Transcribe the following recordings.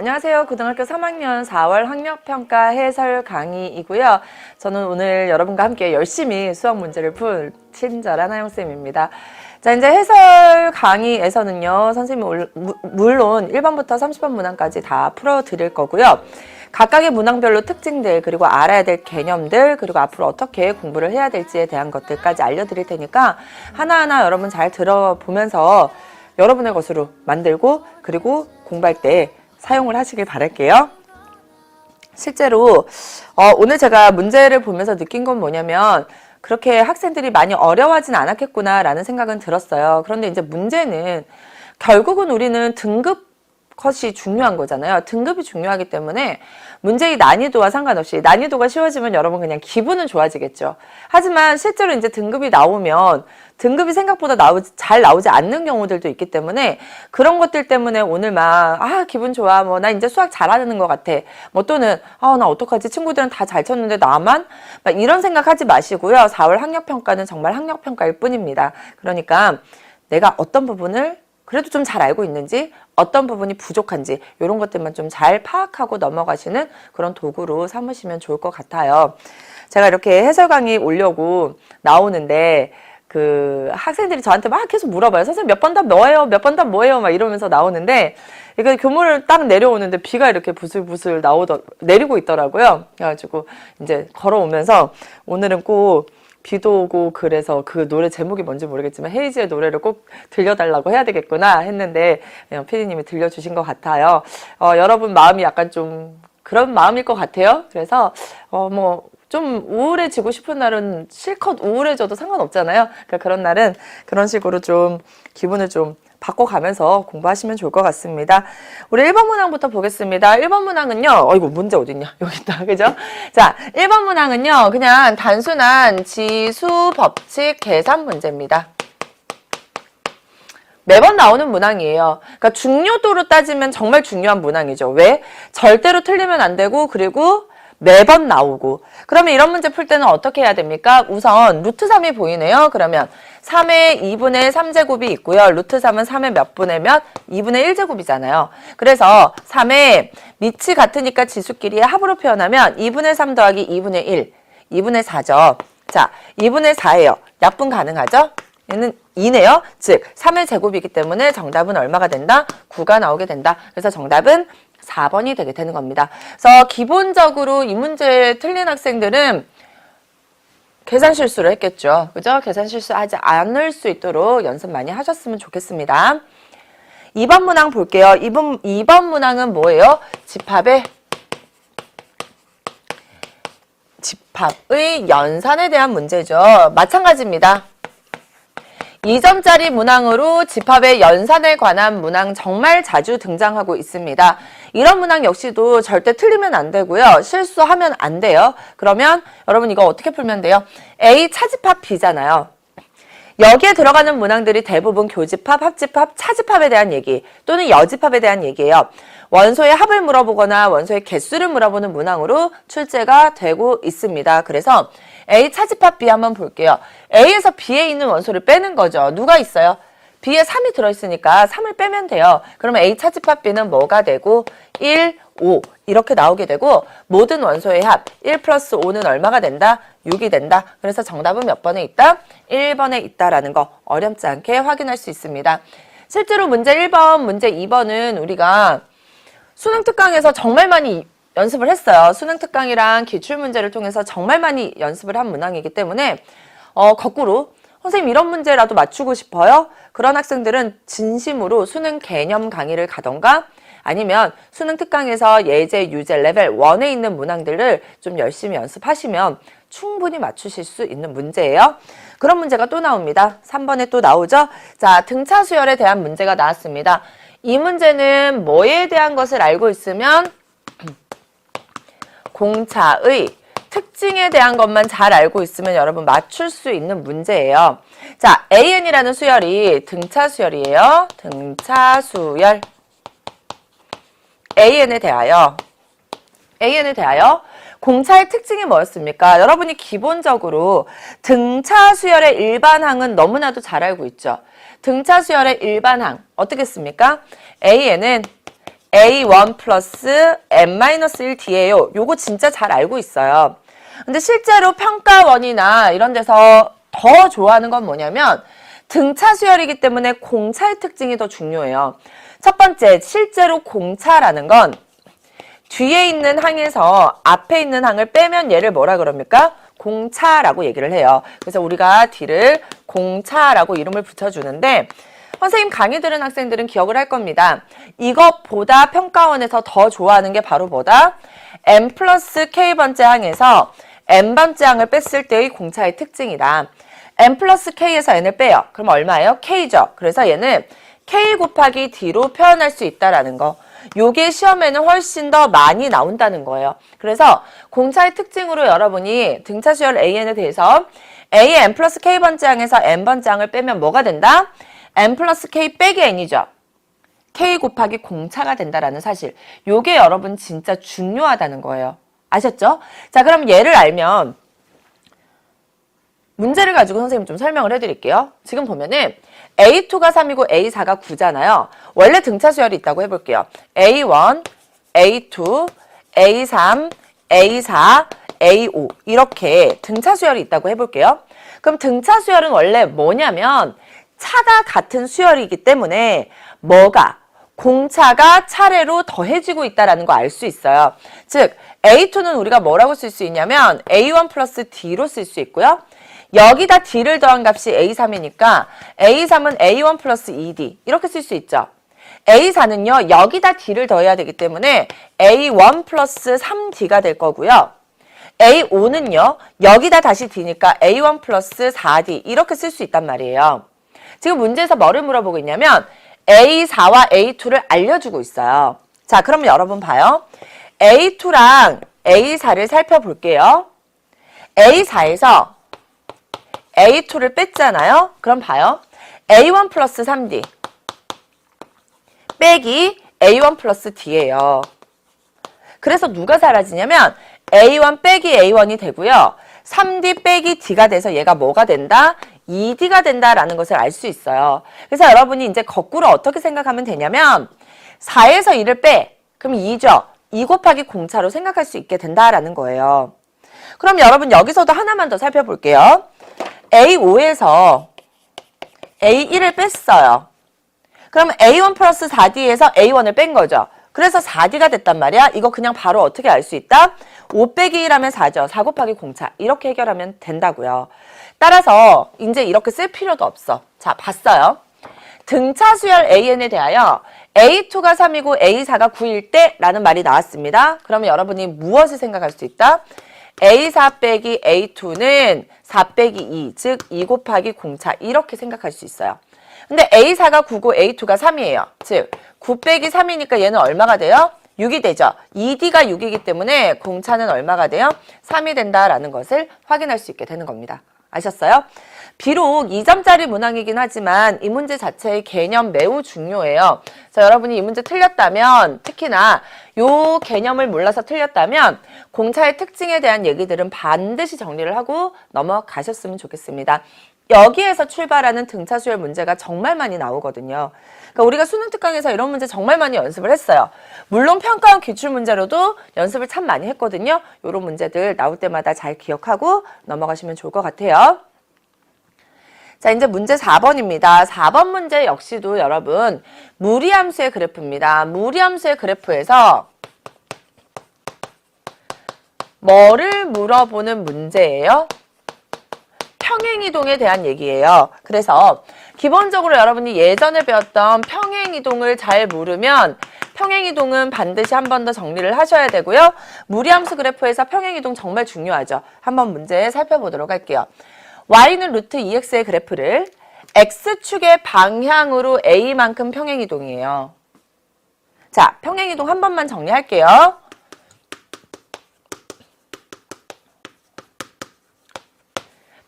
안녕하세요. 고등학교 3학년 4월 학력평가 해설 강의이고요. 저는 오늘 여러분과 함께 열심히 수학 문제를 푼 친절한 하영쌤입니다. 자, 이제 해설 강의에서는요, 선생님이 물론 1번부터 30번 문항까지 다 풀어드릴 거고요. 각각의 문항별로 특징들, 그리고 알아야 될 개념들, 그리고 앞으로 어떻게 공부를 해야 될지에 대한 것들까지 알려드릴 테니까 하나하나 여러분 잘 들어보면서 여러분의 것으로 만들고, 그리고 공부할 때 사용을 하시길 바랄게요. 실제로 어, 오늘 제가 문제를 보면서 느낀 건 뭐냐면 그렇게 학생들이 많이 어려워하진 않았겠구나라는 생각은 들었어요. 그런데 이제 문제는 결국은 우리는 등급 컷이 중요한 거잖아요. 등급이 중요하기 때문에 문제의 난이도와 상관없이 난이도가 쉬워지면 여러분 그냥 기분은 좋아지겠죠. 하지만 실제로 이제 등급이 나오면 등급이 생각보다 나오지, 잘 나오지 않는 경우들도 있기 때문에 그런 것들 때문에 오늘 막, 아, 기분 좋아. 뭐, 나 이제 수학 잘하는 것 같아. 뭐 또는, 아, 나 어떡하지? 친구들은 다 잘 쳤는데 나만? 막 이런 생각 하지 마시고요. 4월 학력평가는 정말 학력평가일 뿐입니다. 그러니까 내가 어떤 부분을 그래도 좀 잘 알고 있는지 어떤 부분이 부족한지 이런 것들만 좀 잘 파악하고 넘어가시는 그런 도구로 삼으시면 좋을 것 같아요. 제가 이렇게 해설 강의 오려고 나오는데 그 학생들이 저한테 막 계속 물어봐요. 선생님 몇 번 답 뭐예요? 몇 번 답 뭐예요? 막 이러면서 나오는데 이거 교문을 딱 내려오는데 비가 이렇게 부슬부슬 나오더 내리고 있더라고요. 그래가지고 이제 걸어오면서 오늘은 꼭 비도 오고 그래서 그 노래 제목이 뭔지 모르겠지만 헤이즈의 노래를 꼭 들려달라고 해야 되겠구나 했는데 어, 피디님이 들려주신 것 같아요. 어, 여러분 마음이 약간 좀 그런 마음일 것 같아요. 그래서 어 뭐좀 우울해지고 싶은 날은 실컷 우울해져도 상관없잖아요. 그러니까 그런 날은 그런 식으로 좀 기분을 좀 바꿔가면서 공부하시면 좋을 것 같습니다. 우리 1번 문항부터 보겠습니다. 1번 문항은요, 어이구, 문제 어딨냐? 여기 있다. 그죠? 자, 1번 문항은요, 그냥 단순한 지수 법칙 계산 문제입니다. 매번 나오는 문항이에요. 그러니까 중요도로 따지면 정말 중요한 문항이죠. 왜? 절대로 틀리면 안 되고, 그리고 매번 나오고. 그러면 이런 문제 풀 때는 어떻게 해야 됩니까? 우선 루트 3이 보이네요. 그러면 3의 2분의 3제곱이 있고요. 루트 3은 3의 몇 분의 몇? 2분의 1제곱이잖아요. 그래서 3의 밑이 같으니까 지수끼리의 합으로 표현하면 2분의 3 더하기 2분의 1, 2분의 4죠. 자, 2분의 4예요. 약분 가능하죠? 얘는 2네요. 즉 3의 제곱이기 때문에 정답은 얼마가 된다? 9가 나오게 된다. 그래서 정답은 4번이 되게 되는 겁니다. 그래서 기본적으로 이 문제 틀린 학생들은 계산 실수를 했겠죠. 그죠? 계산 실수하지 않을 수 있도록 연습 많이 하셨으면 좋겠습니다. 2번 문항 볼게요. 2번, 2번 문항은 뭐예요? 집합의 집합의 연산에 대한 문제죠. 마찬가지입니다. 2점짜리 문항으로 집합의 연산에 관한 문항 정말 자주 등장하고 있습니다. 이런 문항 역시도 절대 틀리면 안 되고요. 실수하면 안 돼요. 그러면 여러분 이거 어떻게 풀면 돼요? A 차집합 B잖아요. 여기에 들어가는 문항들이 대부분 교집합, 합집합, 차집합에 대한 얘기 또는 여집합에 대한 얘기예요. 원소의 합을 물어보거나 원소의 개수를 물어보는 문항으로 출제가 되고 있습니다. 그래서 A 차집합 B 한번 볼게요. A에서 B에 있는 원소를 빼는 거죠. 누가 있어요? B에 3이 들어있으니까 3을 빼면 돼요. 그러면 A 차집합 B는 뭐가 되고 1, 5 이렇게 나오게 되고 모든 원소의 합 1 플러스 5는 얼마가 된다? 6이 된다. 그래서 정답은 몇 번에 있다? 1번에 있다라는 거 어렵지 않게 확인할 수 있습니다. 실제로 문제 1번, 문제 2번은 우리가 수능 특강에서 정말 많이 연습을 했어요. 수능 특강이랑 기출 문제를 통해서 정말 많이 연습을 한 문항이기 때문에 어, 거꾸로 선생님 이런 문제라도 맞추고 싶어요? 그런 학생들은 진심으로 수능 개념 강의를 가던가 아니면 수능 특강에서 예제, 유제 레벨 1에 있는 문항들을 좀 열심히 연습하시면 충분히 맞추실 수 있는 문제예요. 그런 문제가 또 나옵니다. 3번에 또 나오죠? 자, 등차 수열에 대한 문제가 나왔습니다. 이 문제는 뭐에 대한 것을 알고 있으면 공차의 특징에 대한 것만 잘 알고 있으면 여러분 맞출 수 있는 문제예요. 자, AN이라는 수열이 등차 수열이에요. 등차 수열. AN에 대하여 AN에 대하여 공차의 특징이 뭐였습니까? 여러분이 기본적으로 등차 수열의 일반항은 너무나도 잘 알고 있죠. 등차 수열의 일반항 어떻게 씁니까? A에는 A1 플러스 N-1D예요. 요거 진짜 잘 알고 있어요. 근데 실제로 평가원이나 이런 데서 더 좋아하는 건 뭐냐면 등차 수열이기 때문에 공차의 특징이 더 중요해요. 첫 번째, 실제로 공차라는 건 뒤에 있는 항에서 앞에 있는 항을 빼면 얘를 뭐라 그럽니까? 공차라고 얘기를 해요. 그래서 우리가 뒤를 공차라고 이름을 붙여주는데 선생님 강의 들은 학생들은 기억을 할 겁니다. 이것보다 평가원에서 더 좋아하는 게 바로 뭐다? n 플러스 k번째 항에서 항을 뺐을 때의 공차의 특징이다. n 플러스 k에서 n을 빼요. 그럼 얼마예요? k죠. 그래서 얘는 k 곱하기 d로 표현할 수 있다라는 거. 요게 시험에는 훨씬 더 많이 나온다는 거예요. 그래서 공차의 특징으로 여러분이 등차 수열 an에 대해서 a n 플러스 k번째 항에서 n번째 항을 빼면 뭐가 된다? n 플러스 k 빼기 n이죠. k 곱하기 공차가 된다라는 사실. 요게 여러분 진짜 중요하다는 거예요. 아셨죠? 자, 그럼 얘를 알면 문제를 가지고 선생님 좀 설명을 해드릴게요. 지금 보면은 A2가 3이고 A4가 9잖아요. 원래 등차 수열이 있다고 해볼게요. A1, A2, A3, A4, A5 이렇게 등차 수열이 있다고 해볼게요. 그럼 등차 수열은 원래 뭐냐면 차가 같은 수열이기 때문에 뭐가 공차가 차례로 더해지고 있다는 거 알 수 있어요. 즉 A2는 우리가 뭐라고 쓸 수 있냐면 A1 플러스 D로 쓸 수 있고요. 여기다 D를 더한 값이 A3이니까 A3은 A1 플러스 2D 이렇게 쓸 수 있죠. A4는요. 여기다 D를 더해야 되기 때문에 A1 플러스 3D가 될 거고요. A5는요. 여기다 다시 D니까 A1 플러스 4D 이렇게 쓸 수 있단 말이에요. 지금 문제에서 뭐를 물어보고 있냐면 A4와 A2를 알려주고 있어요. 자, 그럼 여러분 봐요. A2랑 A4를 살펴볼게요. A4에서 A2를 뺐잖아요. 그럼 봐요. A1 플러스 3D 빼기 A1 플러스 D예요. 그래서 누가 사라지냐면 A1 빼기 A1이 되고요. 3D 빼기 D가 돼서 얘가 뭐가 된다? 2D가 된다라는 것을 알 수 있어요. 그래서 여러분이 이제 거꾸로 어떻게 생각하면 되냐면 4에서 2를 빼. 그럼 2죠. 2 곱하기 공차로 생각할 수 있게 된다라는 거예요. 그럼 여러분 여기서도 하나만 더 살펴볼게요. A5에서 A1을 뺐어요. 그럼 A1 플러스 4D에서 A1을 뺀 거죠. 그래서 4D가 됐단 말이야. 이거 그냥 바로 어떻게 알 수 있다? 5 빼기 1하면 4죠. 4 곱하기 공차. 이렇게 해결하면 된다고요. 따라서 이제 이렇게 쓸 필요도 없어. 자, 봤어요. 등차 수열 AN에 대하여 A2가 3이고 A4가 9일 때 라는 말이 나왔습니다. 그러면 여러분이 무엇을 생각할 수 있다? A4 빼기 A2는 4 빼기 2, 즉 2 곱하기 공차 이렇게 생각할 수 있어요. 근데 A4가 9고 A2가 3이에요. 즉, 9 빼기 3이니까 얘는 얼마가 돼요? 6이 되죠. 2D가 6이기 때문에 공차는 얼마가 돼요? 3이 된다라는 것을 확인할 수 있게 되는 겁니다. 아셨어요? 비록 2점짜리 문항이긴 하지만 이 문제 자체의 개념 매우 중요해요. 자, 여러분이 이 문제 틀렸다면 특히나 요 개념을 몰라서 틀렸다면 공차의 특징에 대한 얘기들은 반드시 정리를 하고 넘어가셨으면 좋겠습니다. 여기에서 출발하는 등차 수열 문제가 정말 많이 나오거든요. 그러니까 우리가 수능 특강에서 이런 문제 정말 많이 연습을 했어요. 물론 평가원 기출 문제로도 연습을 참 많이 했거든요. 이런 문제들 나올 때마다 잘 기억하고 넘어가시면 좋을 것 같아요. 자, 이제 문제 4번입니다. 4번 문제 역시도 여러분 무리함수의 그래프입니다. 무리함수의 그래프에서 뭐를 물어보는 문제예요? 평행이동에 대한 얘기예요. 그래서 기본적으로 여러분이 예전에 배웠던 평행이동을 잘 모르면 평행이동은 반드시 한 번 더 정리를 하셔야 되고요. 무리함수 그래프에서 평행이동 정말 중요하죠. 한번 문제 살펴보도록 할게요. y는 루트 2x의 그래프를 x축의 방향으로 a만큼 평행이동이에요. 자, 평행이동 한 번만 정리할게요.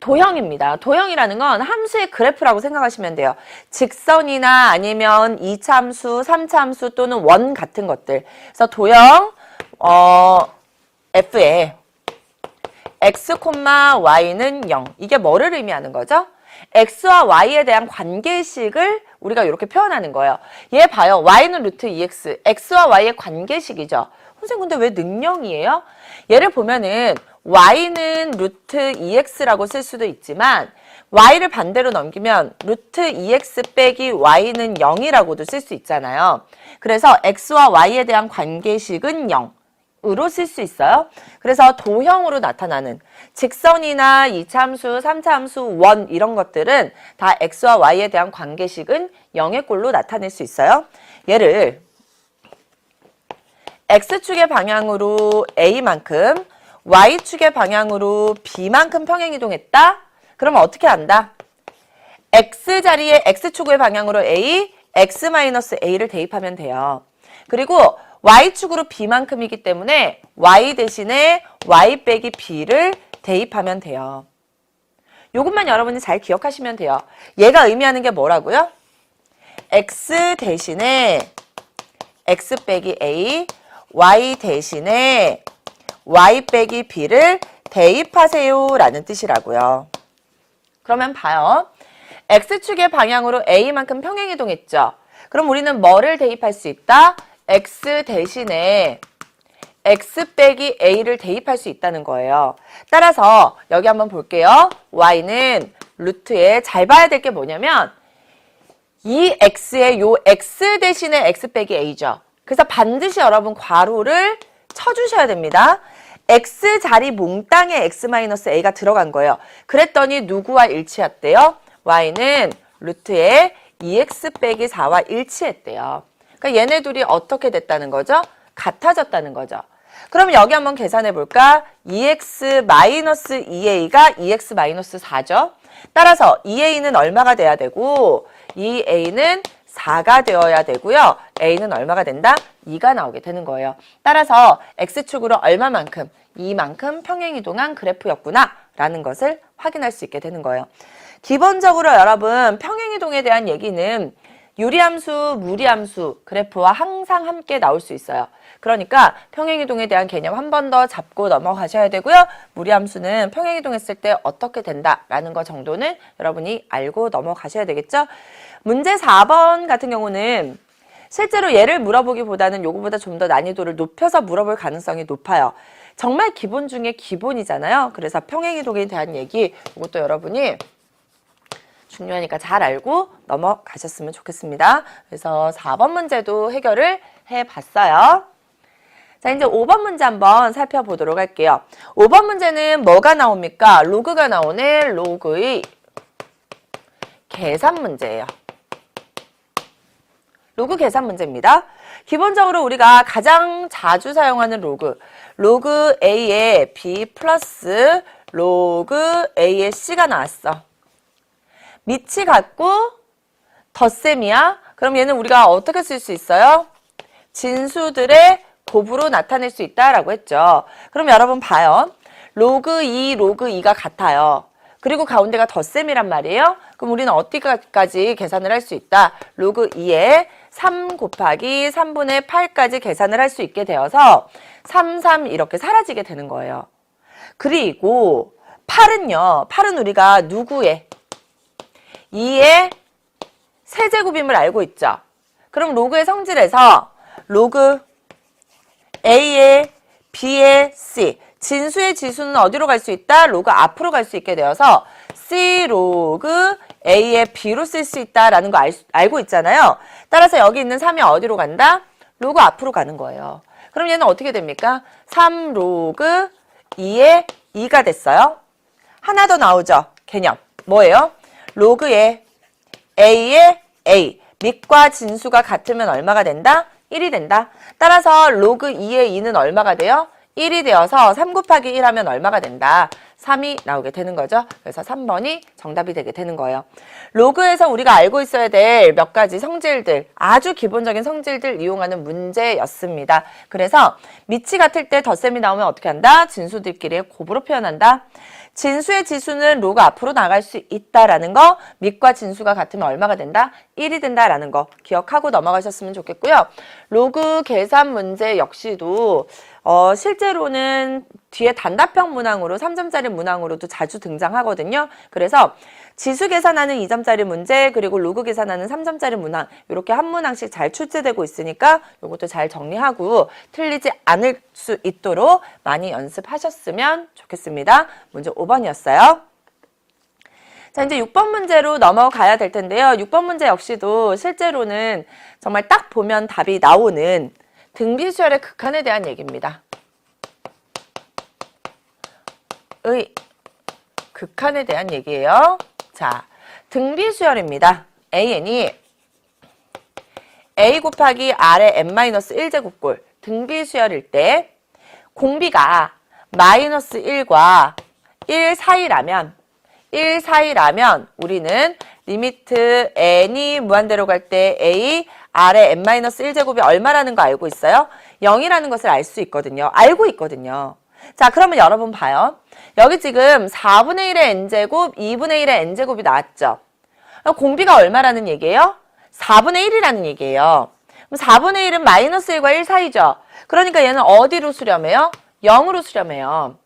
도형입니다. 도형이라는 건 함수의 그래프라고 생각하시면 돼요. 직선이나 아니면 이차함수, 삼차함수 또는 원 같은 것들. 그래서 도형 어, F에 x, y는 0. 이게 뭐를 의미하는 거죠? x와 y에 대한 관계식을 우리가 이렇게 표현하는 거예요. 얘 봐요. y는 루트 2x, x와 y의 관계식이죠. 선생님 근데 왜 능령이에요? 얘를 보면은 y는 루트 2x라고 쓸 수도 있지만 y를 반대로 넘기면 루트 2x 빼기 y는 0이라고도 쓸 수 있잖아요. 그래서 x와 y에 대한 관계식은 0. 으로 쓸 수 있어요. 그래서 도형으로 나타나는 직선이나 이차함수, 삼차함수, 원 이런 것들은 다 x와 y에 대한 관계식은 0의 꼴로 나타낼 수 있어요. 얘를 x축의 방향으로 a만큼 y축의 방향으로 b만큼 평행이동했다? 그러면 어떻게 한다? x 자리에 x축의 방향으로 a, x-a를 대입하면 돼요. 그리고 y축으로 b만큼이기 때문에 y 대신에 y 빼기 b를 대입하면 돼요. 요것만 여러분이 잘 기억하시면 돼요. 얘가 의미하는 게 뭐라고요? x 대신에 x 빼기 a, y 대신에 y 빼기 b를 대입하세요 라는 뜻이라고요. 그러면 봐요. x축의 방향으로 a만큼 평행이동했죠. 그럼 우리는 뭐를 대입할 수 있다? x 대신에 x 빼기 a를 대입할 수 있다는 거예요. 따라서 여기 한번 볼게요. y는 루트에 잘 봐야 될 게 뭐냐면 이 x의 요 x 대신에 x 빼기 a죠. 그래서 반드시 여러분 괄호를 쳐주셔야 됩니다. X 자리 몽땅에 x-a가 들어간 거예요. 그랬더니 누구와 일치했대요? y는 루트에 2x 빼기 4와 일치했대요. 그러니까 얘네 둘이 어떻게 됐다는 거죠? 같아졌다는 거죠. 그럼 여기 한번 계산해 볼까? 2x-2a가 2x-4죠. 따라서 2a는 얼마가 돼야 되고 2a는 4가 되어야 되고요. a는 얼마가 된다? 2가 나오게 되는 거예요. 따라서 x축으로 얼마만큼? 이만큼 평행이동한 그래프였구나 라는 것을 확인할 수 있게 되는 거예요. 기본적으로 여러분 평행이동에 대한 얘기는 유리함수, 무리함수 그래프와 항상 함께 나올 수 있어요. 그러니까 평행이동에 대한 개념 한 번 더 잡고 넘어가셔야 되고요. 무리함수는 평행이동했을 때 어떻게 된다라는 것 정도는 여러분이 알고 넘어가셔야 되겠죠. 문제 4번 같은 경우는 실제로 얘를 물어보기보다는 요거보다 좀 더 난이도를 높여서 물어볼 가능성이 높아요. 정말 기본 중에 기본이잖아요. 그래서 평행이동에 대한 얘기 이것도 여러분이 중요하니까 잘 알고 넘어가셨으면 좋겠습니다. 그래서 4번 문제도 해결을 해봤어요. 자, 이제 5번 문제 한번 살펴보도록 할게요. 5번 문제는 뭐가 나옵니까? 로그가 나오네. 로그의 계산 문제예요. 로그 계산 문제입니다. 기본적으로 우리가 가장 자주 사용하는 로그, 로그 A에 B 플러스 로그 A에 C가 나왔어. 밑이 같고 덧셈이야. 그럼 얘는 우리가 어떻게 쓸 수 있어요? 진수들의 곱으로 나타낼 수 있다라고 했죠. 그럼 여러분 봐요. 로그 2, 로그 2가 같아요. 그리고 가운데가 덧셈이란 말이에요. 그럼 우리는 어디까지 계산을 할 수 있다? 로그 2에 3 곱하기 3분의 8까지 계산을 할 수 있게 되어서 3, 3 이렇게 사라지게 되는 거예요. 그리고 8은요. 8은 우리가 누구의 2의 세제곱임을 알고 있죠. 그럼 로그의 성질에서 로그 A의 B의 C 진수의 지수는 어디로 갈 수 있다? 로그 앞으로 갈 수 있게 되어서 C 로그 A의 B로 쓸 수 있다라는 거 알, 알고 있잖아요. 따라서 여기 있는 3이 어디로 간다? 로그 앞으로 가는 거예요. 그럼 얘는 어떻게 됩니까? 3 로그 2의 2가 됐어요. 하나 더 나오죠. 개념. 뭐예요? 로그의 A의 A, 밑과 진수가 같으면 얼마가 된다? 1이 된다. 따라서 로그 2의 2는 얼마가 돼요? 1이 되어서 3 곱하기 1 하면 얼마가 된다? 3이 나오게 되는 거죠. 그래서 3번이 정답이 되게 되는 거예요. 로그에서 우리가 알고 있어야 될 몇 가지 성질들, 아주 기본적인 성질들 이용하는 문제였습니다. 그래서 밑이 같을 때 덧셈이 나오면 어떻게 한다? 진수들끼리 곱으로 표현한다. 진수의 지수는 로그 앞으로 나갈 수 있다라는 거, 밑과 진수가 같으면 얼마가 된다? 1이 된다라는 거 기억하고 넘어가셨으면 좋겠고요. 로그 계산 문제 역시도 어, 실제로는 뒤에 단답형 문항으로 3점짜리 문항으로도 자주 등장하거든요. 그래서 지수 계산하는 2점짜리 문제 그리고 로그 계산하는 3점짜리 문항 이렇게 한 문항씩 잘 출제되고 있으니까 이것도 잘 정리하고 틀리지 않을 수 있도록 많이 연습하셨으면 좋겠습니다. 문제 5번이었어요. 자, 이제 6번 문제로 넘어가야 될 텐데요. 6번 문제 역시도 실제로는 정말 딱 보면 답이 나오는 등비수열의 극한에 대한 얘기입니다. 의 극한에 대한 얘기예요. 자, 등비수열입니다. AN이 A 곱하기 R의 n-1제곱골 등비수열일 때 공비가 마이너스 1과 1 사이라면 1 사이라면 우리는 리미트 n이 무한대로 갈 때 a r의 n-1제곱이 얼마라는 거 알고 있어요? 0이라는 것을 알 수 있거든요. 알고 있거든요. 자, 그러면 여러분 봐요. 여기 지금 4분의 1의 n제곱, 2분의 1의 n제곱이 나왔죠? 공비가 얼마라는 얘기예요? 4분의 1이라는 얘기예요. 그럼 4분의 1은 마이너스 1과 1 사이죠? 그러니까 얘는 어디로 수렴해요? 0으로 수렴해요.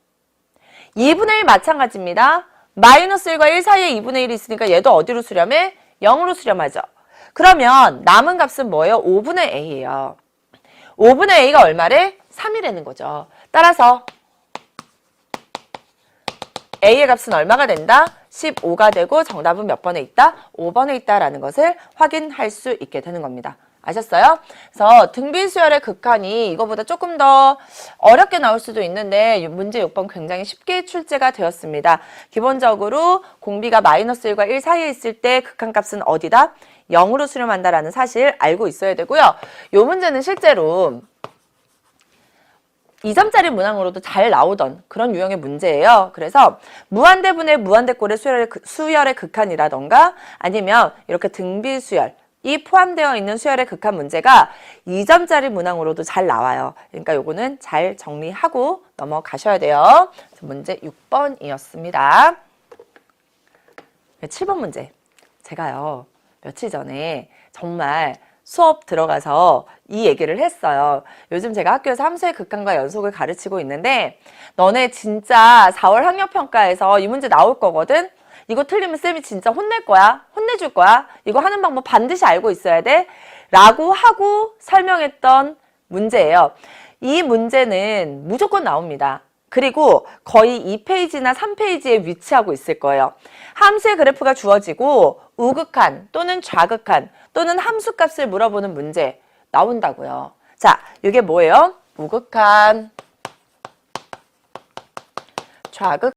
2분의 1 마찬가지입니다. 마이너스 1과 1 사이에 2분의 1이 있으니까 얘도 어디로 수렴해? 0으로 수렴하죠. 그러면 남은 값은 뭐예요? 5분의 a예요. 5분의 a가 얼마래? 3이라는 거죠. 따라서 a의 값은 얼마가 된다? 15가 되고 정답은 몇 번에 있다? 5번에 있다라는 것을 확인할 수 있게 되는 겁니다. 아셨어요? 그래서 등비수열의 극한이 이거보다 조금 더 어렵게 나올 수도 있는데 문제 6번 굉장히 쉽게 출제가 되었습니다. 기본적으로 공비가 마이너스 1과 1 사이에 있을 때 극한값은 어디다? 0으로 수렴한다라는 사실 알고 있어야 되고요. 이 문제는 실제로 2점짜리 문항으로도 잘 나오던 그런 유형의 문제예요. 그래서 무한대분의 무한대꼴의 수열의, 극- 수열의 극한이라던가 아니면 이렇게 등비 수열 이 포함되어 있는 수열의 극한 문제가 2점짜리 문항으로도 잘 나와요. 그러니까 요거는 잘 정리하고 넘어가셔야 돼요. 문제 6번이었습니다. 7번 문제. 제가요, 며칠 전에 정말 수업 들어가서 이 얘기를 했어요. 요즘 제가 학교에서 함수의 극한과 연속을 가르치고 있는데, 너네 진짜 4월 학력평가에서 이 문제 나올 거거든? 이거 틀리면 쌤이 진짜 혼낼 거야. 혼내줄 거야. 이거 하는 방법 반드시 알고 있어야 돼. 라고 하고 설명했던 문제예요. 이 문제는 무조건 나옵니다. 그리고 거의 2페이지나 3페이지에 위치하고 있을 거예요. 함수의 그래프가 주어지고 우극한 또는 좌극한 또는 함수값을 물어보는 문제 나온다고요. 자, 이게 뭐예요? 우극한, 좌극